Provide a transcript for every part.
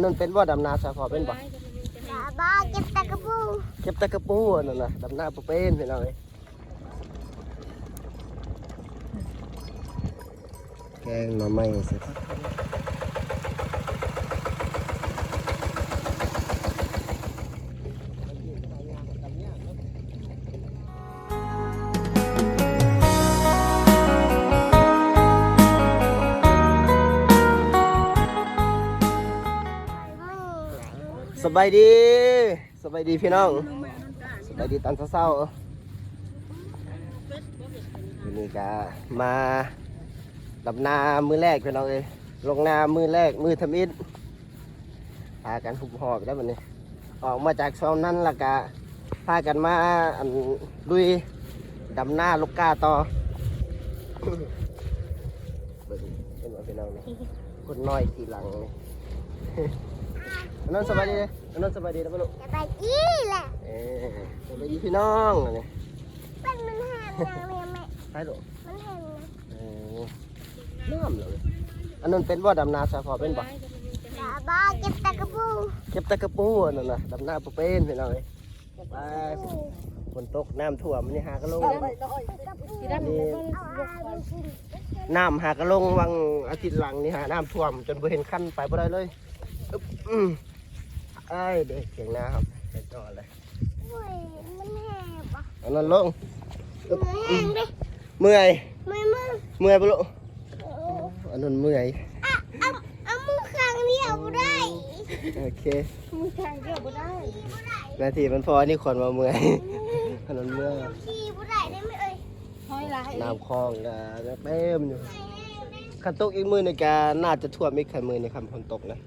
นนั้นเป็นบ่ดำนาสาพอเป็นบ่บ้าบ้าเก็บตะกระปูเก็บแตะกระปูอันนั่นน่ะดำนาบ่เป็นพี่น้องเอ้ยแกงหน่อไม้สิครับ บายดีสบายดีพี่น้องสบายดีตอนเช้าๆวันนี้ก็มาดำนามือแรกพี่น้องเอ้ยลงนามือแรกมือทำอิฐพากันหุบหอบแล้ววันนี้ ออกมาจากซอมนั้นละกะพากันมาอันลุยดำหน้าลูกกาต่อเบิ่งเป็นว่าพี่น้องนี่คนน้อยทีหลังนี่อั นนั้นสบายดีเลยอันนั้นสบายดีนะพ่อลูกจะไปกี้แหละเออสบายดีพี่น้องอันนี่มันมันแหงนะแม่แม่ไปลูกมันแหงนะเออน้ำเลยอันนั้นเป็นว่าดำนาสาพอเป็นบ่บ้าบ้าเก็บตะกระปูเก็บตะกระปูนั่นน่ะดำนาบ่เป็นพี่น้องเอ้ยไปฝนตกน้ำท่วมนี่หากระลงน้ำหากระลงวังอาทิตย์หลังนี่หาน้ำท่วม จนบ่เห็นขั้นไปบ่ได้เลยอือืม ไอ้ายเด็กเสียงนาครับไปจอดเลยโอ้ยมันแหงปะอันนั้นลงอึ๊บมันแหงดิเมื่อยไม่มึงเมื่อยปะลูกโอ้อันนั้นเมื่อยอะเอาเอามือข้างเดียวบ่ได้โอเคมือข้างเดียวบ่ได้บ่ได้นาทีมันพอนี่คนมาเมื่อยอันนั้นเมื่อยขี่บ่ได้ได้ไหมเอ่ยห้อยลายน้ำคลองก็เต็มอยู่ขันตกอีกมือในกาน่าจะท่วมอีกขันมือในคำฝนตกนะ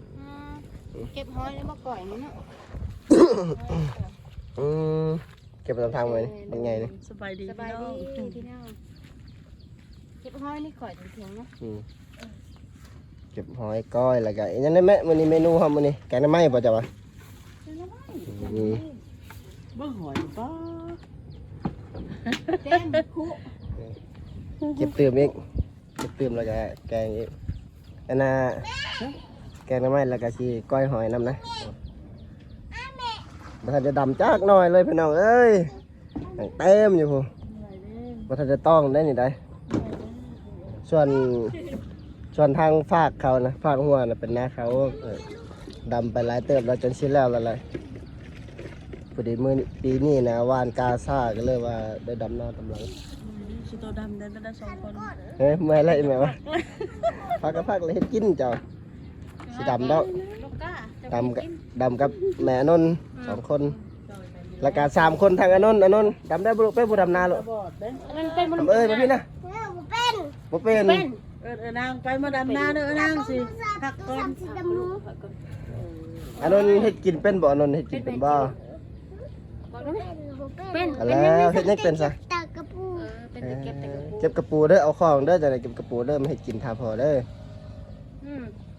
เก็บห้อยแล้วมาก่อยนี่เนาะอืมเก็บไปตามทางเลยเป็นไงเนี่ยสบายดีสพี่บายน้องดีพี่น้องเก็บห้อยนี่ก่อยถึงเถียงเนาะอืมเก็บหอยก้อยแล้วก็อีกอยังได้ไหมมันนี้เมนูครับมันนี้แกงน้ำไหม้ป่ะจ๊ะวะอืมเบิ่งหอยป้าเต็มคุเก็บเติมอีกเก็บเติมแล้วก็แกงอีกอันน่ะ แกงน้ำไหม้แล้วก็ชีก้อยหอยน้ำนะบัทันจะดำจากหน่อยเลยพี่น้องเอ้ยยังเต็มอยู่พูบัทันจะต้องได้นี่ได้ส่วนส่วนทางฝากเขานะฝากหัวนะเป็นหน้าเขาเออดำไปหลายเติบแล้วจนชิ้นแล้วแล้วเลยพอดีมือนี้ปีนี้นะวานกาซ่าก็เลยว่าได้ดำหน้ากำลังชิโตดำได้ไม่ได้สองคนเฮ้ยเมื่อยไรไหมวะพักก็พักเลยเฮ็ดกินเจ้า สีดำแล้วลูกก้าดำกับดำกับแม่อนนท์สองคนแล้วก็สามคนทางอนนท์อนนท์ดำได้บุรุษไปบุดำนาหรอบอดเด้มันเป็นมันดำเอ้ยมาพี่นะเออบ่เป็นบ่เป็นเป็นเออเออนางไปมาดำนาเด้อเออนางสิพักก่อนสิดำนูอนนท์เฮ็ดกินเป็นบ่อนนท์เฮ็ดกินเป็นบ่บอกได้ไหมเป็นเป็นเอาแล้วเฮ็ดยังเป็นซะตะกระปูเออเป็นแต่เก็บแต่กระปุกเก็บกระปูเด้อเอาของเด้อจะได้เก็บกระปูเด้อมาเฮ็ดกินทาพอเด้ออืมโอ้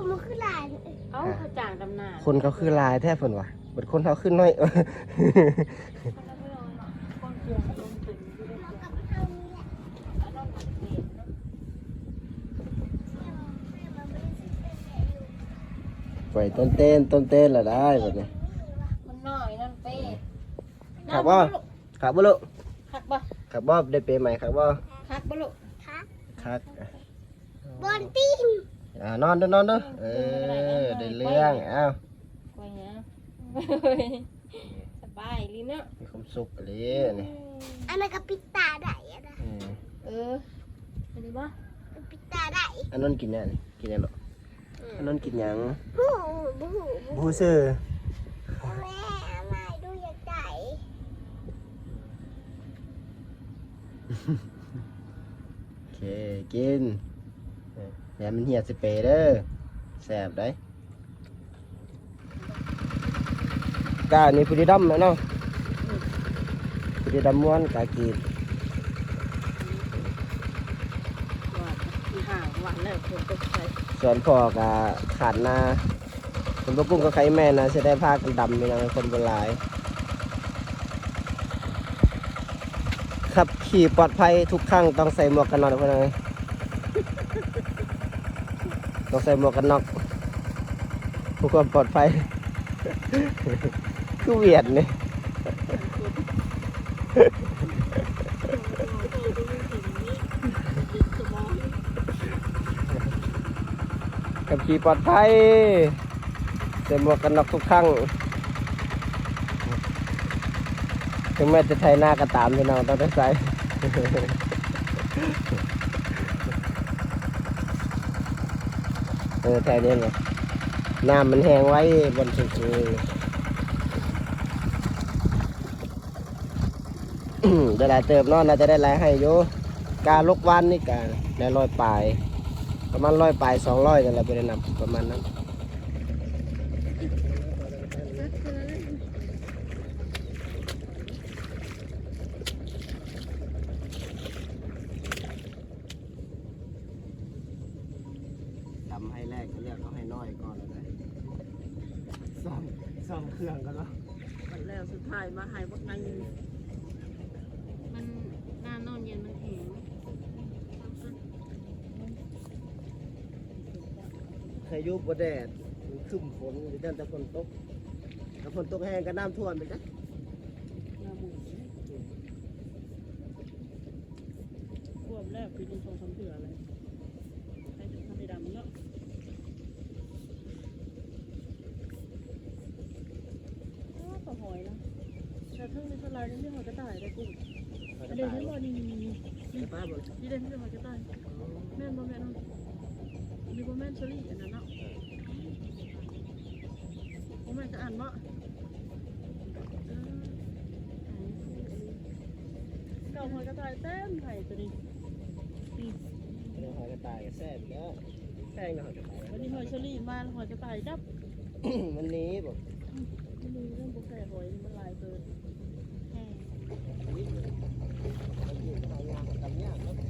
คนมันคือหลานเอาเขาจ่างดำนาคนเขาคือลายแท้เพิ่นว่ะเบิดคนเขาขึ้นน้อยปล่อยต้นเต้นต้นเต้นละได้แบบนี้มันน้อยนั่นเป้ครับบ่ครับบ่ลูกคักบ่ครับบ่ได้เปย์ใหม่ครับบ่คักบ่ลูกค่ะครับบอลตีน อ่านอนเด้อนอนเด้อเออได้เรื่องอ้าวไปฮะสบายลีเนาะมีความสุขอะไรนี่อันนั้นก็ปิดตาได้อะนะอืมเอออันนี้บ่ปิดตาได้อันนั้นกินแน่นี่กินแน่หรออันนั้นกินหยังบูบูบูบูซื้อแม่มาดูอยากได้โอเคกินเอออย่ามันเหี่ยสิเปรย์เด้อแซ่บได้กานี่ผู้ดีดำแม่เนาะผู้ดีดำม้วนกากีดห่างวันแล้วคนตกใจส่วนพ่อก็ขาดนาคนพวกกุ้งก็ใครแม่นะจะได้พากันดำมีนางคนโบราณขับขี่ปลอดภัยทุกครั้งต้องใส่หมวกกันน็อกเพื่อนเลย ต้องใส่หมวกกันน็อกเพื่อความปลอดภัยคือเวียดนี่ขับขี่ปลอดภัยใส่หมวกกันน็อกทุกครั้งถึงแม้จะไทยหน้าก็ตามพี่น้องต้องได้ใส่ ออแค่นี้เลยน้ำมันแห้งไว้บนสูงๆได้หลายเติบนอนน่าจะได้หลายให้โยการลกวันนี่การได้ร้อยปลายประมาณร้อยปลายสองร้อยนั่นแหละไปได้นำประมาณนั้นดำให้แรกก็เลือกเอาให้น้อยก่อนเลยซ่อมซ่อมเครื่องกันเนาะ วันแล้วสุดท้ายมาให้บักนางอยู่ มันหน้านอนเย็นมันแห้ง พายุบแดดคึมฝนหรือด้านแต่ฝนตกถ้าฝนตกแห้งก็น้ำท่วมไปจ้ะหน้าหมูควบแล้วปีนี้สองสามเถื่ออะไรให้ถึงทำให้ดำเนาะอ้าวปลาหอยนะแต่เพิ่งในสไลด์นี่ไม่หอยกระต่ายได้กุ้งเดี๋ยวที่ว่านี่นี่นี่นี่ป้าบอกนี่เดี๋ยวที่หอยกระต่ายแม่นบ่แม่น เนาะมีบ่แม่นเชอรี่อันนั้นเนาะบ่แม่นจะอ่านบ่เออเก่าหอยกระต่ายเต็มไห่ตัวนี้เรื่องหอยกระต่ายก็แซ่บอีกแล้วแป้งนะหอยกระต่ายวันนี้หอยเชอรี่มาแล้วหอยกระต่ายดับมันหนี้บอกไม่รู้เรื่องบุกแก่หอยนี่มันหลายเกินแห้ง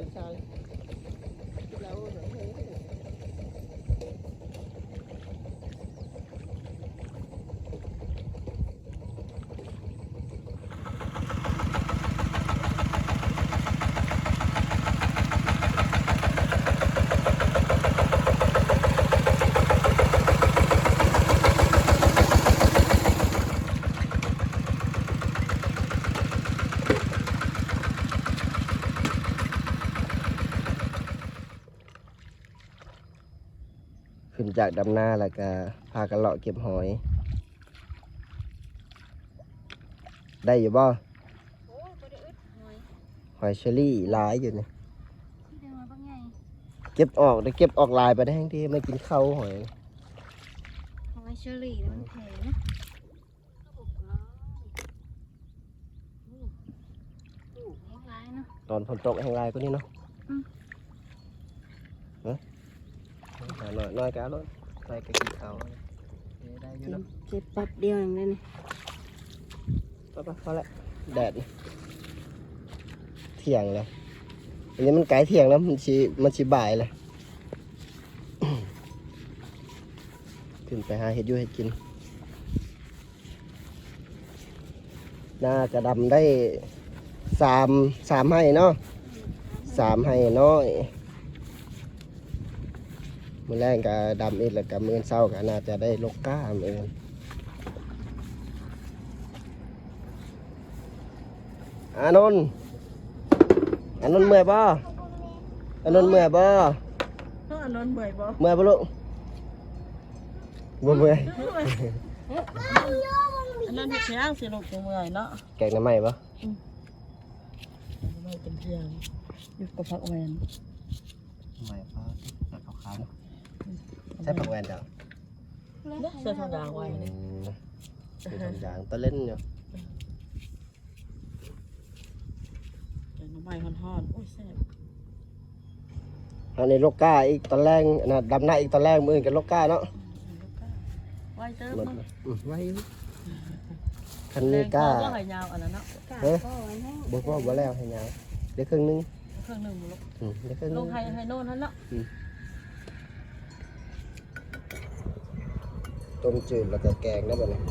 ม่วนเป็นชายแล้วเฮ้ย ขึ้นจากดำนาแล้วก็พากันเลาะเก็บหอย ได้อยู่บ่โอ้ยบ่ได้อึดหอยหอยเชอรี่หลายอยู่นี่ที่เดินมาบ้างไงเก็บออกได้เก็บออกลายไปได้ทั้งที่ไม่กินข้าวหอย หอยเชอรี่แล้วมันแข็งนะแห้งร้ายเนาะตอนฝนตกแห้งลายก็นี่เนาะอืม เฮ้ย หาหน่อยหน่อยกันรถใส่ก็กินข้าวได้อยู่เนาะเก็บแป๊บเดียวเองเลยนี่ไปไปพอละแดดนี่เที่ยงแล้วอันนี้มันไกลเที่ยงแล้วมันชีมันชีบ่ายเลยขึ้นไปหาเห็ดอยู่เห็ดกินน่าจะดำได้สามสามให้เนาะสามให้น้อย มือแรงก็ดำอีกแล้วก็มือเศร้าก็น่าจะได้ลกก้ามืออานนท์อานนท์เมื่อยบ่อานนท์เมื่อยบ่ต้องอันนั้นเบื่อยบ่เมื่อยบ่ลูกบ่เมื่อยอันนั้นเสียงสิลูกจังเมื่อยเนาะแกงน้ำไหม้บ่ไม่เป็นเสียงอยู่กับพักแวนไม่ฟ้าแต่ขาวๆเนาะ ใช่ผักแวนจ้ะเสื้อทองยางไว้อืนี่มเป็นทำยางตะเล่นอยู่เดี๋ยวน้ำใหม่ฮอนๆโอ้ยแซ่บอันนี้โลกก้าอีกตอนแรกนะดำหน้าอีกตอนแรกมืออนกับโลกก้าเนาะไว้เติมหมดมั้งอืมไว้อยู่คันนี้ก้าก็หายยาวอันนั้นเนาะเฮ้ยก็ไว้ให้บอกว่าบ่แล้วให้ยาวเดี๋ยวครึ่งหนึงเครื่องหนึ่งลูกอืมเดี๋ยวครึ่งหลนึงงไฮไฮโน่นนั่นเนาะ ต้มจืดแล้วก็แกงได้บ่เนี่ย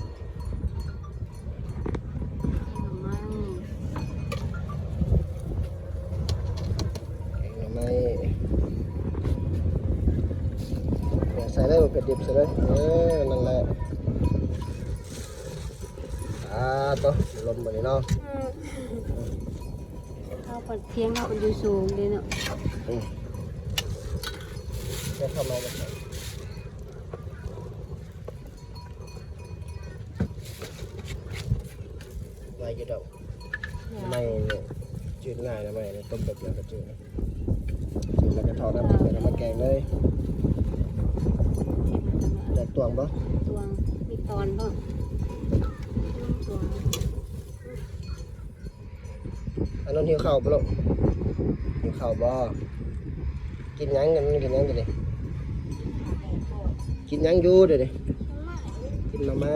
มันแกงหน่อไม้เนี่ยใส่ได้บ่เผ็ดดิบใส่เลยเออนั่นแหละอ่าตัวลมบ่นี่เนาะข้าวผัดเทียงข้าวผัดยูสูงเลยเนาะอืมเดี๋ยวเข้ามาเลย ไว้อยี่ดอกไม่เนี่ยจืดง่ายนะไม่เนี่ยต้มแบบเดียวก็จืดนะจืดแล้วก็ทอดน้ำพริกแล้วมาแกงเลยแตกตวงปะตวงมีตอนปะตวงอันนั้นหิวข้าวปะลูกหิวข้าวบ่กินยังกันกินยังกันดิกินยังอยู่เดี๋ยวดิกินหน่อไม้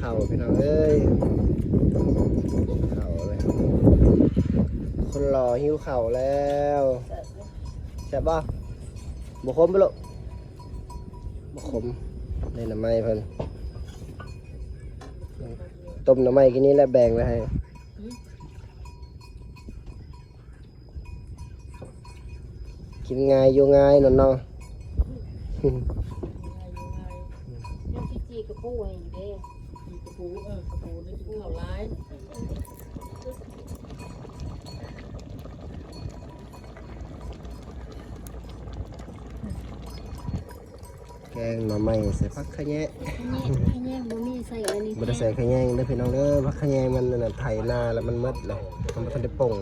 หิวข้าวพี่น้องเอ้ยหิวข้าวเลยคนรอหิวข้าวแล้วแซ่บป่ะบุคมปะลูกบุคมเลยหน่อไม้เพิ่นต้มหน่อไม้กินนี้แล้วแบ่งไว้ให้กินง่ายอยู่ง่ายนอนเนาะน้ำจีกระปุ้ยเด้กระ ปูเออกระปูนี่กินข้าวร้ายแกงหน่อไม้ใส่ผักขะแยะขะแยะขะแยะบ่มีใส่อันนี้บ่ได้ใส่ขะแยงเด้อพี่น้องเด้อผักขะแยงมันน่ะไถนาแล้วมันหมดเลยมันบ่ทันได้ป่ง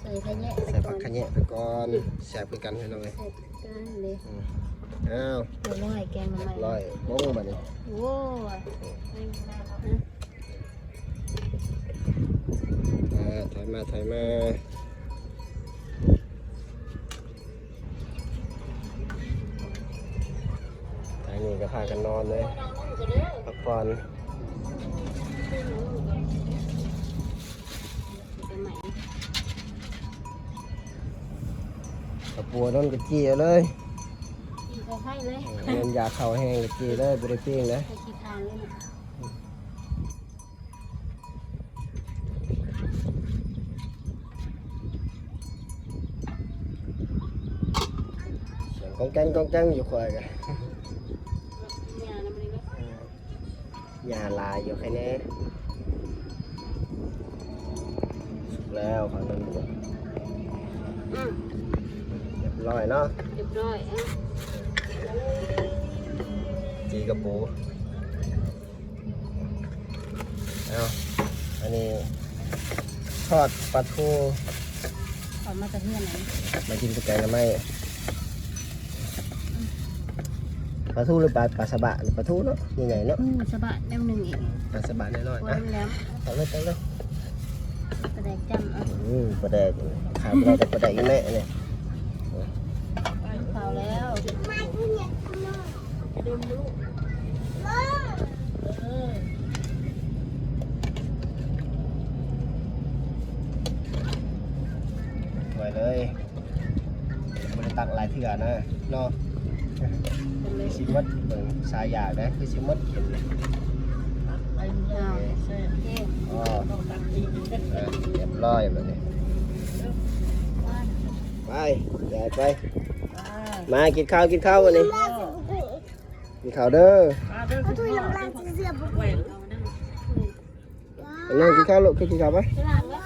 ใส่ขะแยะใส่ผักขะแยะไปก่อนแซ่บคือกันพี่น้องเอ้ยใส่กันเลย อ้าวหัวน้อยแกงมาใหม่ร้อยบ่งบัดนี้โว้ยอ่าถอยมาถอยมาทางนี้ก็พากันนอนเลยพักผ่อนเป็นใหม่กระปัวนั่นกระจี้เอาเลยอีกก็ ให้เลยเงินยาเข่าแห้งกระจี้เลยบริปิ้งเลยใส่ขี้ทางเลยนะเสียงกองแกงกองแกงอยู่ควายกันเนี่ยนะมันก็ยาลายอยู่แค่นี้สุกแล้วของนั้นหมดอืมเรียบร้อยเนาะเรียบร้อยอะ จีกระปูเอาอันนี้ทอดปลาทูขอมาจากเพื่อนไหนมากินกับแกงกันไหมปลาทูหรือปลาปลาสบะหรือปลาทูเนาะใหญ่ๆเนาะอืมสบะแนมหนึ่งอีกปลาสบะน้อยโอ้ๆอะยแล้วเอาเลยเอาเลยกระแดกจำอะอืมปลาแดกขาดไม่ได้แต่ปลาแดกอีแม่เนี่ย เผาแล้ว ไว้เลยบริตักหลายเถื่อนะเนาะเป็นเลยชิมัดเบิ่งสายอยากนะคือชิมัดเห็นเลยไอ้เนี่ยแซ่บเจ๊อ๋อต้องตักอีกเออเรียบร้อยแบบนี้ไปยายไปอ่ามากินข้าวกินข้าววันนี้ กินข้าวเด้ออ่าเดินขึ้นข้าวแหวนไปนั่งกินข้าวลูกกินข้าวปะฉลาดแล้ว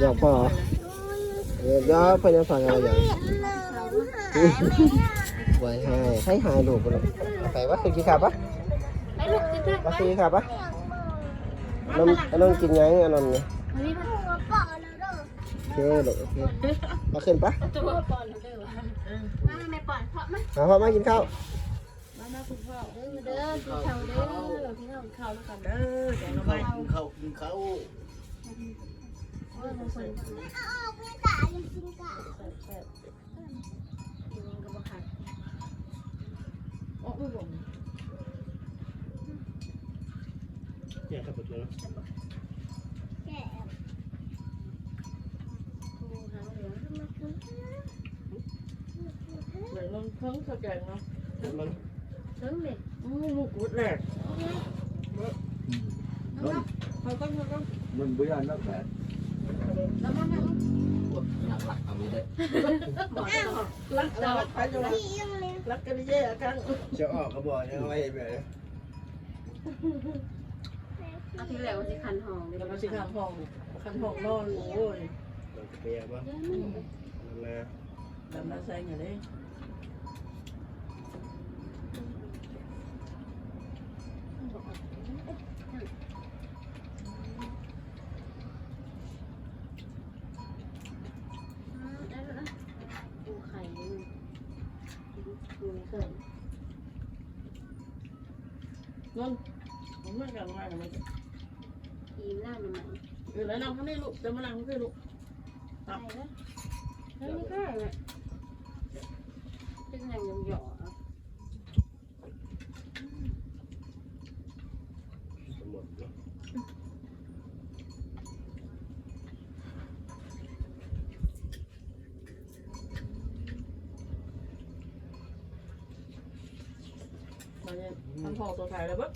อยากพ่อเดี๋ยวเดี๋ยวพยายามฟังอะไรอย่างไว้ให้ให้หายลูกไปลูกไปวะคือกินข้าวปะไปลูกกินข้าวปะคือกินข้าวปะน้องน้องกินยังอันนั้นเนี่ยวันนี้มาโอเคลูกโอเคมาขึ้นปะตัวปอนเด้อมาไม่ปอนเพราะมันหาพ่อมากินข้าว มามาคุณพ่อเด้อเด้อกินข้าวเด้อพี่น้องข้าวแล้วกันเด้อแกงหน่อไม้กินข้าวกินข้าวโอ้ยมันใส่ถุงเอาไม่ตายจริงกะแซ่บแซ่บกินกับบักคักอ๋ออกเนี่ยครับผมเนาะแกะโอ้หางเหลือเหมือนมันเพิ่งสแกนเนาะ มัน ถึงเลยอู้ลูกกุดแหลกเขาก็เขาก็มันบ่ยานนักแบดแล้วมันเนี่ยอยากหลักเอาไว้ได้รักจะรักไปจะรักพี่ยังเลยรักกันแย่กันจะออกก็บอกยังไงแบบเอาที่แล้วสิคันห้องแล้วก็สิขันห้องขันห้องนอนโอ้ยมันเปียกมั้งนะดำน้ำใส่เงี้ยเลย นอนผมไม่กันมากันมันทีมล่าหน่อไม้เออแล้วนั่งข้างนี้ลูกจะมานั่งข้างนี้ลูก ใช่แล้วไม่ได้เลยเป็นอย่างหยอก หมดเนาะ มาเนี่ยขันห้องตัวไทยเลยปุ๊บ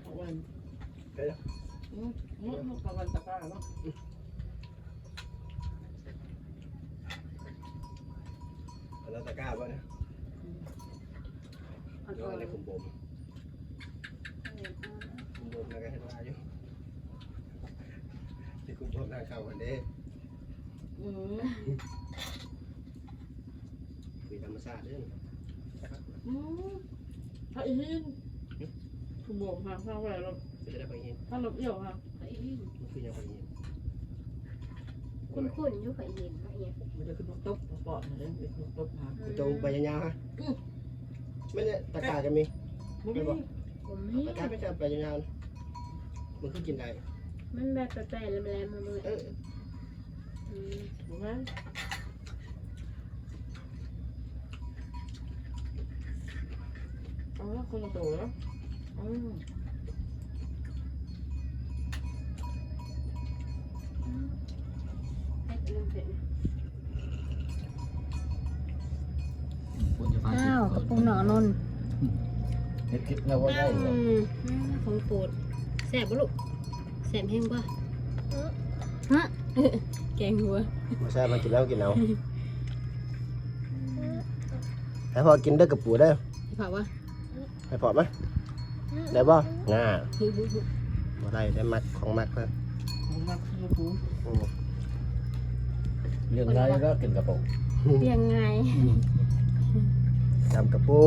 เอาไว้อืมอืมกำลังตะการเนาะ แล้วตะกร้าป่ะเนี่ย อ่อน ย้อนในคุมบ่มคุมบ่มแล้วก็ให้ลาอยู่ที่คุมบ่มทางเข้ากันเด้ อืม คุยธรรมชาติเด้อ อืม ถ้าอีหินคุณบอกหาข้าวไว้แล้วไม่ได้ไปเห็นถ้าเราเอี่ยวค่ะๆไอ้มันคือยังไปเห็นคุณคุณอยู่ไข่เย็นไอ้เนี่ยมันจะขึ้นตบปอดเลยเป็นตบหางตรงไปยาวๆฮะไม่ได้ตะกร้าจะมีมันไม่ผมนี่ตะกร้าไม่ใช่ไปยาวๆมันคือกินได้มันแบบแปลกๆแล้วแรงมาเลยเออถูกไหม เอาละคนละตัวแล้วอืมให้เรื่องเผ็ดควรจะฟังอ้าวกระปุกหนอนนเฮ็ดคลิปแล้วว่าได้อืมของโปรดแซ่บปะลูกแซ่บแห้งป่ะฮะแกงหัวมาใช่มากินแล้วกินเอาให้พอกินได้กับปูได้เผาวะ ให้พอไหมได้บ่ง่าบ่ได้ได้มัดของมัดเพิ่นมันมาคือปูอืมเรื่องไรก็กินกระป๋องยังไงทำกระปู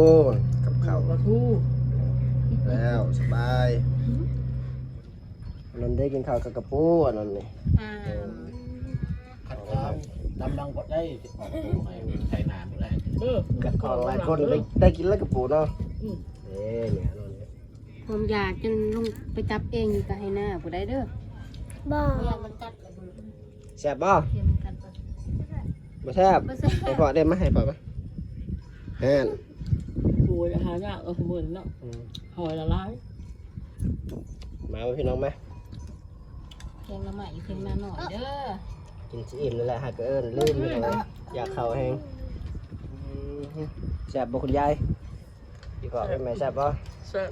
กับข้าวปลาทูแล้วสบายอันนั้นได้กินข้าวกับกระปูอันนั้นนี่อ่าขัดข้าวดำลังก็ได้ออกตัวให้ใช้น้ำไม่ได้เออกับของหลายคนได้ได้กินแล้วกระปูเนาะ เอ้เนี่ยนอนเนี่ยผมอยากจนลงไปจับเองอยู่กับให้หน้าผู้ใดเด้อบอกอยากมันกัดระเบิดแซ่บบ่เค็มกันปะบ่แซ่บบ่แซ่บให้พอได้ไหมให้พอไหมฮนปูอาหารยากเออเหมือนเนาะอืมหอยละลายมาไหมพี่น้องไหมเค็มละใหม่เค็มมาหน่อยเด้อกินสิอิ่มนั่นแหละหากเอิ้นลืมพี่น้องเอ้ยอยากเข้าแฮงอืมแซ่บบ่คุณยาย พี่ขอให้แม่แซ่บบ่แซ่บ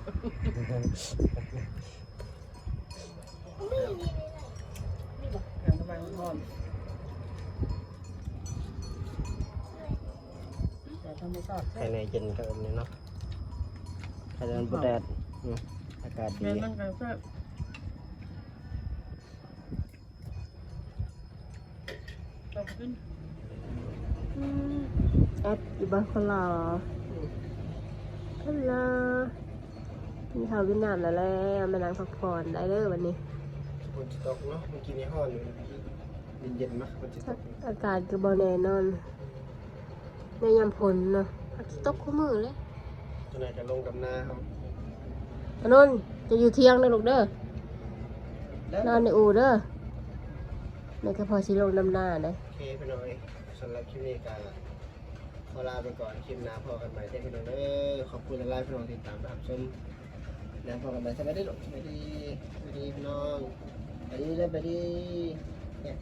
แกงทำไมมันร้อนแต่ธรรมชาติภายในเย็นก็แบบนี้เนาะภายในมันบ่แดดอืมอากาศดี แม่นั่งกันแซ่บต้องขึ้น แอดอยู่บ้านคนร อคนรอกินข้าวกินน้ำแล้วแล้วมานั่งพักผ่อนได้เด้อวันนี้ฝนจะตกเนาะเมื่อกี้นี่ฮ้อนอยู่เย็นๆมั้ยฝนจะตกอากาศก็บ่แน่นอนในยามฝนเนาะอาจจะตกคู่มือเลยตัวไหนจะลงดำนาครับอนนท์จะอยู่เที่ยงเด้อลูกเด้อนอนในอู่เด้อแม่ก็พอสิลงน้ำหน้านะโอเคพี่น้องเอ้ยสำหรับคลิปนี้ก็ ขอลาไปก่อนคลิปหน้าพอกันใหม่เด้อพี่น้องเด้อขอบคุณหลายๆพี่น้องที่ตามรับชมแล้วพอกันใหม่สวัสดีลูกสวัสดีสวัสดีพี่น้องสวัสดีเด้อสวัสดีเนี่ย